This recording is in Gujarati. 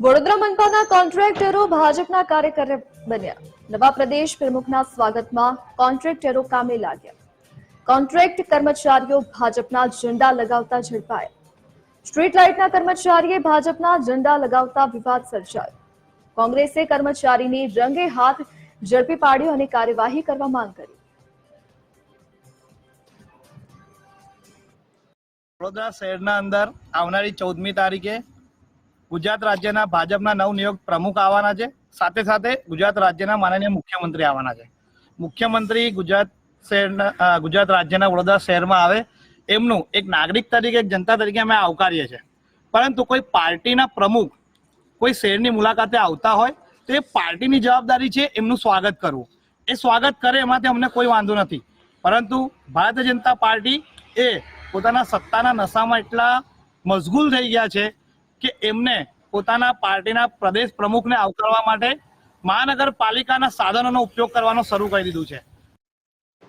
વડોદરા મનપાના કોન્ટ્રાક્ટરો ભાજપના કાર્યકર બન્યા. નવા પ્રદેશ પ્રમુખના સ્વાગતમાં કોન્ટ્રાક્ટરો કામે લાગ્યા. કોન્ટ્રાક્ટ કર્મચારીઓ ભાજપના ઝંડા લગાવતા ઝડપાયા. સ્ટ્રીટ લાઇટના કર્મચારીએ ભાજપના ઝંડા લગાવતા વિવાદ સર્જાયો. કોંગ્રેસે કર્મચારીની રંગે હાથ ઝડપી પાડ્યો અને કાર્યવાહી કરવા માંગ કરી. વડોદરા શહેરના અંદર આવનારી ચૌદમી તારીખે ગુજરાત રાજ્યના ભાજપના નવનિયુક્ત પ્રમુખ આવવાના છે. સાથે સાથે ગુજરાત રાજ્યના માનનીય મુખ્યમંત્રી આવવાના છે. મુખ્યમંત્રી ગુજરાત શહેરના ગુજરાત રાજ્યના વડોદરા શહેરમાં આવે એમનું એક નાગરિક તરીકે, એક જનતા તરીકે અમે આવકારીએ છીએ. પરંતુ કોઈ પાર્ટીના પ્રમુખ કોઈ શહેરની મુલાકાતે આવતા હોય તો એ પાર્ટીની જવાબદારી છે એમનું સ્વાગત કરવું. એ સ્વાગત કરે એમાંથી અમને કોઈ વાંધો નથી. પરંતુ ભારતીય જનતા પાર્ટી એ પોતાના સત્તાના નશામાં એટલા મશગુલ થઈ ગયા છે કે એમને પોતાના પાર્ટીના પ્રદેશ પ્રમુખને આવકારવા માટે મહાનગરપાલિકાના સાધનોનો ઉપયોગ કરવાનો શરૂ કરી દીધું છે.